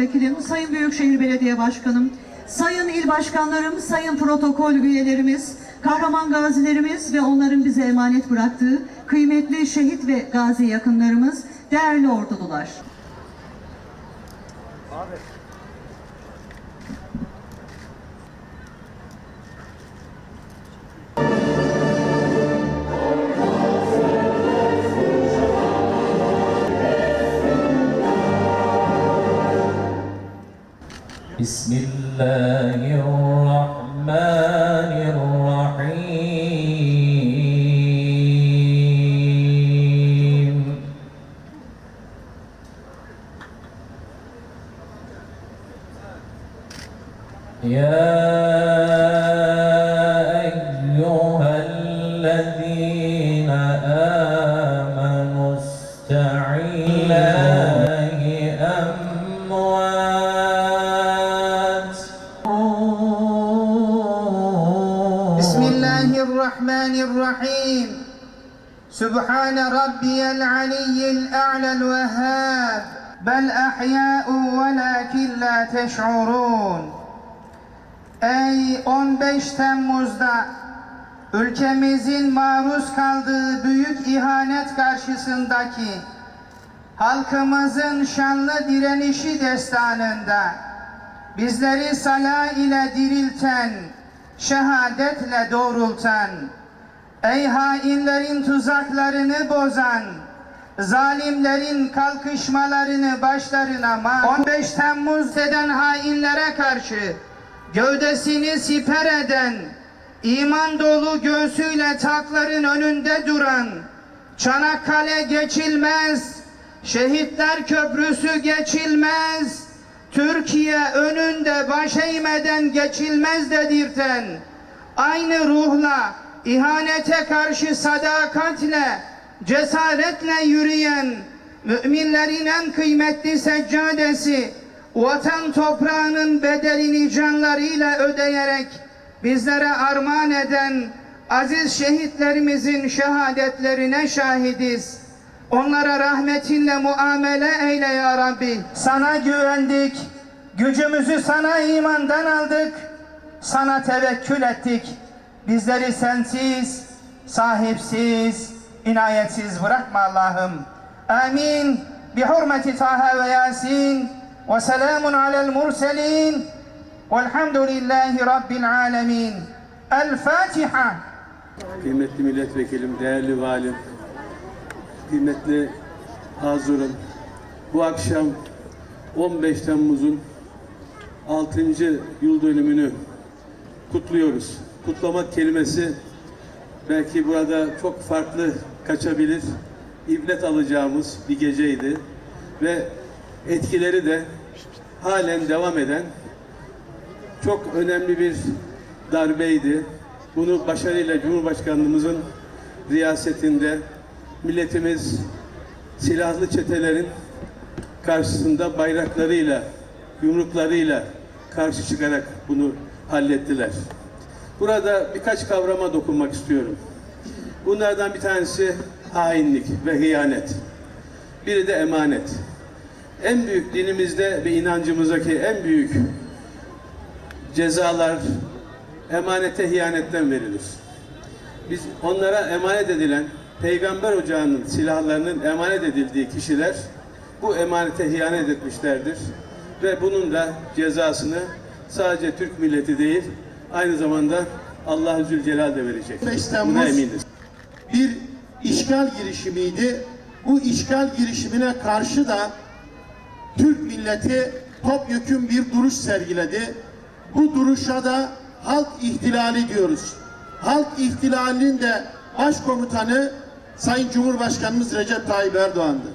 Milletvekilim, Sayın Büyükşehir Belediye Başkanım, Sayın İl Başkanlarım, Sayın Protokol üyelerimiz, kahraman gazilerimiz ve onların bize emanet bıraktığı kıymetli şehit ve gazi yakınlarımız, değerli ordular. بسم الله الرحمن ربي العلي الأعلى الوهاب بل أحياء ولكن لا تشعرون Ey 15 Temmuz'da ülkemizin maruz kaldığı büyük ihanet karşısındaki halkımızın şanlı direnişi destanında bizleri sala ile dirilten, şehadetle doğrultan, ey hainlerin tuzaklarını bozan, zalimlerin kalkışmalarını başlarına ma 15 Temmuz eden hainlere karşı gövdesini siper eden, iman dolu göğsüyle takların önünde duran, Çanakkale geçilmez, Şehitler Köprüsü geçilmez, Türkiye önünde baş eğmeden geçilmez dedirten, aynı ruhla ihanete karşı sadakatle, cesaretle yürüyen, müminlerin en kıymetli seccadesi, vatan toprağının bedelini canlarıyla ödeyerek bizlere armağan eden aziz şehitlerimizin şehadetlerine şahidiz. Onlara rahmetinle muamele eyle ya Rabbi. Sana güvendik, gücümüzü sana imandan aldık, sana tevekkül ettik. Bizleri sensiz, sahipsiz, inayetsiz bırakma Allah'ım. Amin. Bi hurmeti Taha ve Yasin ve selamun alel murselin velhamdülillahi rabbil alemin. El Fatiha. Kıymetli milletvekilim, değerli valim, kıymetli hazurum. Bu akşam 15 Temmuz'un 6. yıl dönümünü kutluyoruz. Kutlamak kelimesi belki burada çok farklı kaçabilir. İbret alacağımız bir geceydi ve etkileri de halen devam eden çok önemli bir darbeydi. Bunu başarıyla Cumhurbaşkanlığımızın riyasetinde milletimiz silahlı çetelerin karşısında bayraklarıyla, yumruklarıyla karşı çıkarak bunu hallettiler. Burada birkaç kavrama dokunmak istiyorum. Bunlardan bir tanesi hainlik ve hıyanet. Biri de emanet. En büyük dinimizde ve inancımızdaki en büyük cezalar emanete hiyanetten verilir. Biz onlara emanet edilen peygamber ocağının silahlarının emanet edildiği kişiler bu emanete hiyanet etmişlerdir. Ve bunun da cezasını sadece Türk milleti değil aynı zamanda Allah Zülcelal de verecek. 15 Buna Temmuz eminiz. bir işgal girişimiydi. Bu işgal girişimine karşı da Türk milleti topyekun bir duruş sergiledi. Bu duruşa da halk ihtilali diyoruz. Halk ihtilalinin de başkomutanı Sayın Cumhurbaşkanımız Recep Tayyip Erdoğan'dı.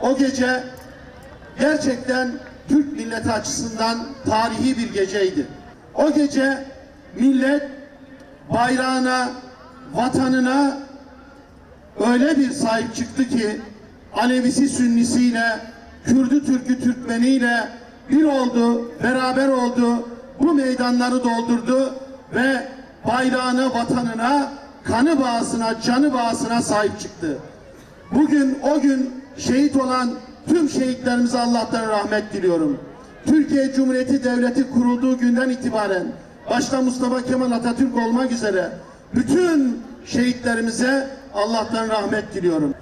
O gece gerçekten Türk milleti açısından tarihi bir geceydi. O gece millet bayrağına, vatanına öyle bir sahip çıktı ki Alevisi Sünnisiyle, Kürdü Türkü Türkmeniyle bir oldu, beraber oldu, bu meydanları doldurdu ve bayrağına, vatanına, kanı bağısına, canı bağısına sahip çıktı. Bugün o gün şehit olan tüm şehitlerimize Allah'tan rahmet diliyorum. Türkiye Cumhuriyeti Devleti kurulduğu günden itibaren başta Mustafa Kemal Atatürk olmak üzere bütün şehitlerimize Allah'tan rahmet diliyorum.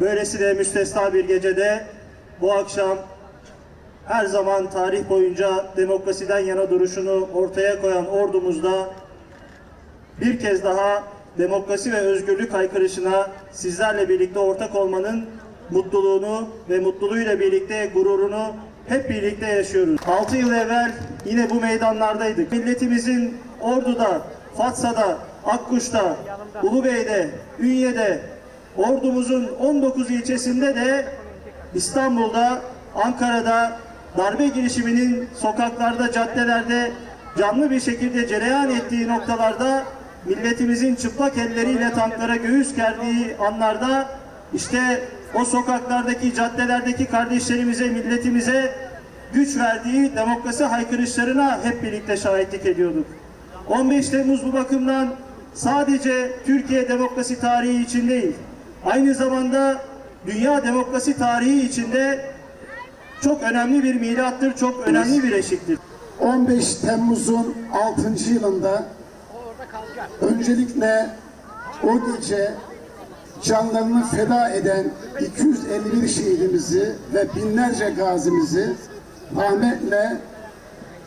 Böylesine müstesna bir gecede bu akşam her zaman tarih boyunca demokrasiden yana duruşunu ortaya koyan ordumuzda bir kez daha demokrasi ve özgürlük haykırışına sizlerle birlikte ortak olmanın mutluluğunu ve mutluluğuyla birlikte gururunu hep birlikte yaşıyoruz. 6 yıl evvel yine bu meydanlardaydık. Milletimizin Ordu'da, Fatsa'da, Akkuş'ta, Ulubey'de, Ünye'de, ordumuzun 19 ilçesinde de İstanbul'da, Ankara'da darbe girişiminin sokaklarda, caddelerde canlı bir şekilde cereyan ettiği noktalarda milletimizin çıplak elleriyle tanklara göğüs gerdiği anlarda işte o sokaklardaki, caddelerdeki kardeşlerimize, milletimize güç verdiği demokrasi haykırışlarına hep birlikte şahitlik ediyorduk. 15 Temmuz bu bakımdan sadece Türkiye demokrasi tarihi için değil, aynı zamanda dünya demokrasi tarihi içinde çok önemli bir milattır, çok önemli bir eşiktir. 15 Temmuz'un 6. yılında öncelikle o gece canlarını feda eden 251 şehidimizi ve binlerce gazimizi rahmetle,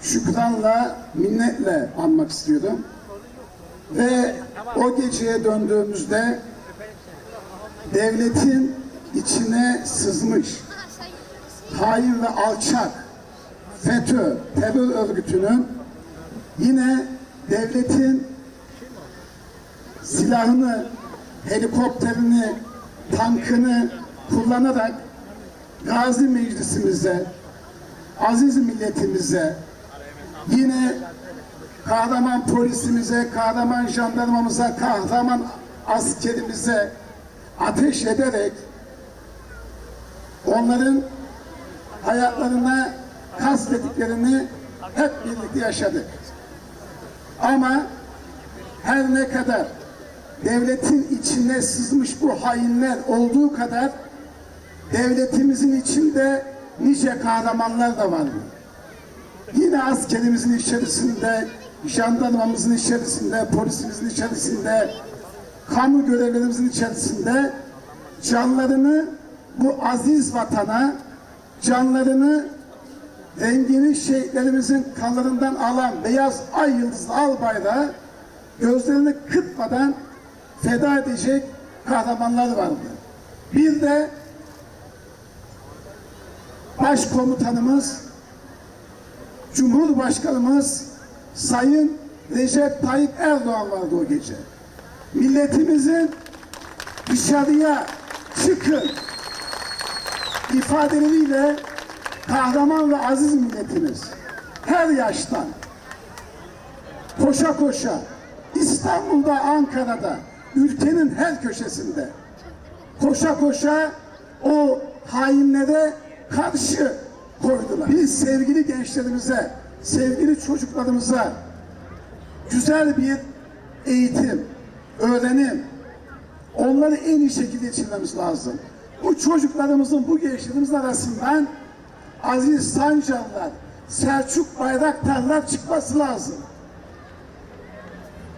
şükranla, minnetle anmak istiyordum. Ve o geceye döndüğümüzde devletin içine sızmış hain ve alçak FETÖ terör örgütünün yine devletin silahını, helikopterini, tankını kullanarak Gazi Meclisimize, aziz milletimize, yine kahraman polisimize, kahraman jandarmamıza, kahraman askerimize ateş ederek onların hayatlarına kastettiklerini hep birlikte yaşadık. Ama her ne kadar devletin içine sızmış bu hainler olduğu kadar devletimizin içinde nice kahramanlar da vardı. Yine askerimizin içerisinde, jandarmamızın içerisinde, polisimizin içerisinde, kamu görevlerimizin içerisinde canlarını bu aziz vatana, canlarını rengini şehitlerimizin kanlarından alan beyaz ay yıldızlı al bayrağı gözlerini kırpmadan feda edecek kahramanlar vardı. Bir de başkomutanımız Cumhurbaşkanımız Sayın Recep Tayyip Erdoğan vardı o gece. Milletimizin dışarıya çıkın ifadeleriyle kahraman ve aziz milletimiz her yaştan koşa koşa İstanbul'da, Ankara'da, ülkenin her köşesinde koşa koşa o hainlere karşı koydular. Biz sevgili gençlerimize, sevgili çocuklarımıza güzel bir eğitim, öğrenim, onları en iyi şekilde yetiştirmemiz lazım. Bu çocuklarımızın, bu gençlerimizin arasından Aziz Sancarlar, Selçuk Bayraktarlar çıkması lazım.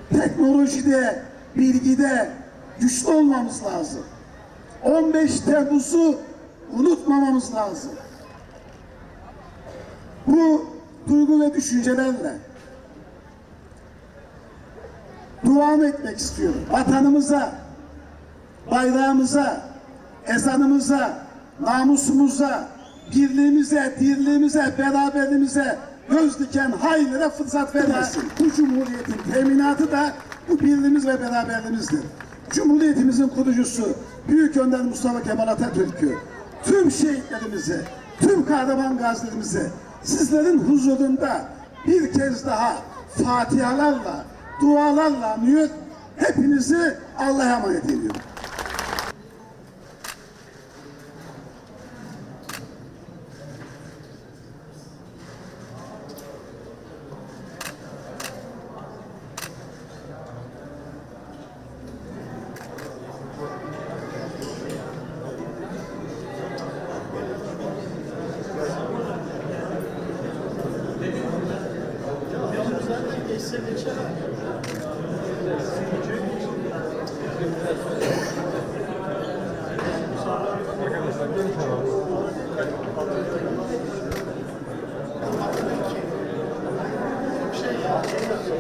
Teknolojide, bilgide güçlü olmamız lazım. 15 Temmuz'u unutmamamız lazım. Bu duygu ve düşüncelerle duamı etmek istiyorum. Vatanımıza, bayrağımıza, ezanımıza, namusumuza, birliğimize, dirliğimize, beraberliğimize göz diken hainlere fırsat vermesin. Bu cumhuriyetin teminatı da bu birliğimiz ve beraberliğimizdir. Cumhuriyetimizin kurucusu Büyük Önder Mustafa Kemal Atatürk'ü, tüm şehitlerimizi, tüm kahraman gazilerimizi sizlerin huzurunda bir kez daha fatihalarla, dualarla niyet hepinizi Allah'a emanet ediyorum.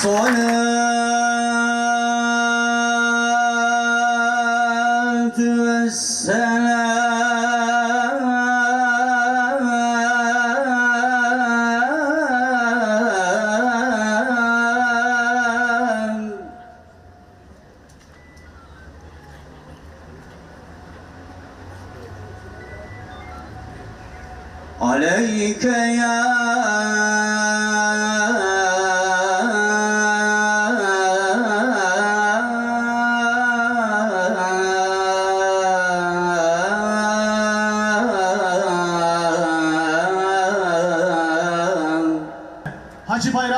الصلاة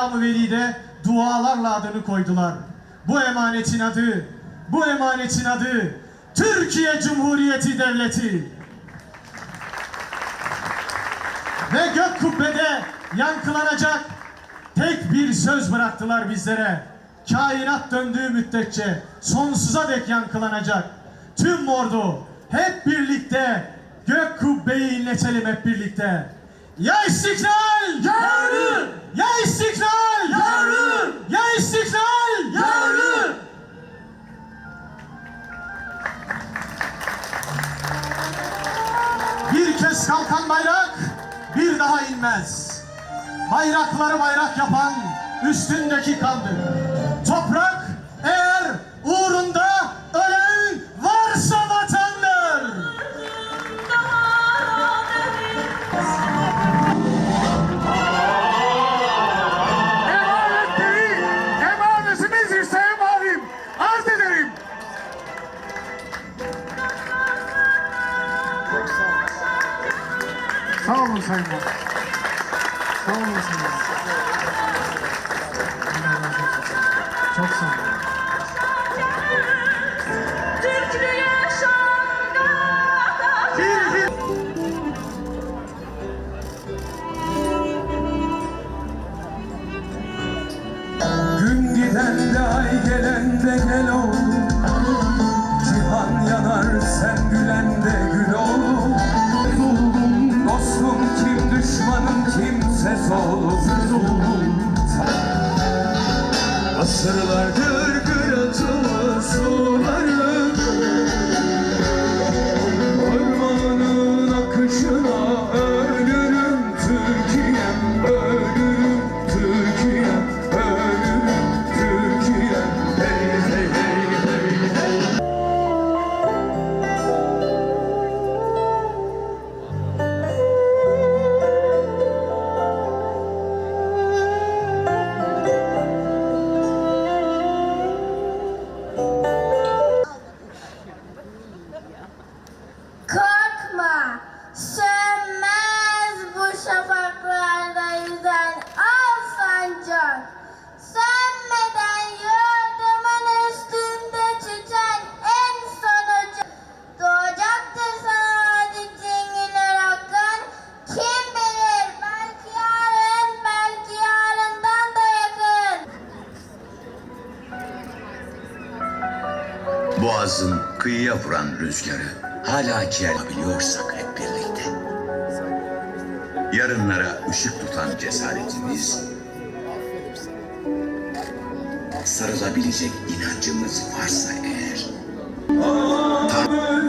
Bayram Veli'de dualarla adını koydular. Bu emanetin adı, bu emanetin adı Türkiye Cumhuriyeti Devleti. Ve gök kubbede yankılanacak tek bir söz bıraktılar bizlere. Kainat döndüğü müddetçe sonsuza dek yankılanacak. Tüm ordu hep birlikte gök kubbeyi inletelim hep birlikte. Ya istiklal! Yarı! Ya istiklal! Yarı! Ya istiklal! Yarı! Bir kez kalkan bayrak bir daha inmez. Bayrakları bayrak yapan üstündeki kandır. Toprak eğer uğrunda very much. sarılardı Boğaz'ın kıyıya vuran rüzgarı hala ciğerlebiliyorsak hep birlikte. Yarınlara ışık tutan cesaretimiz, sarılabilecek inancımız varsa eğer... Tanrı...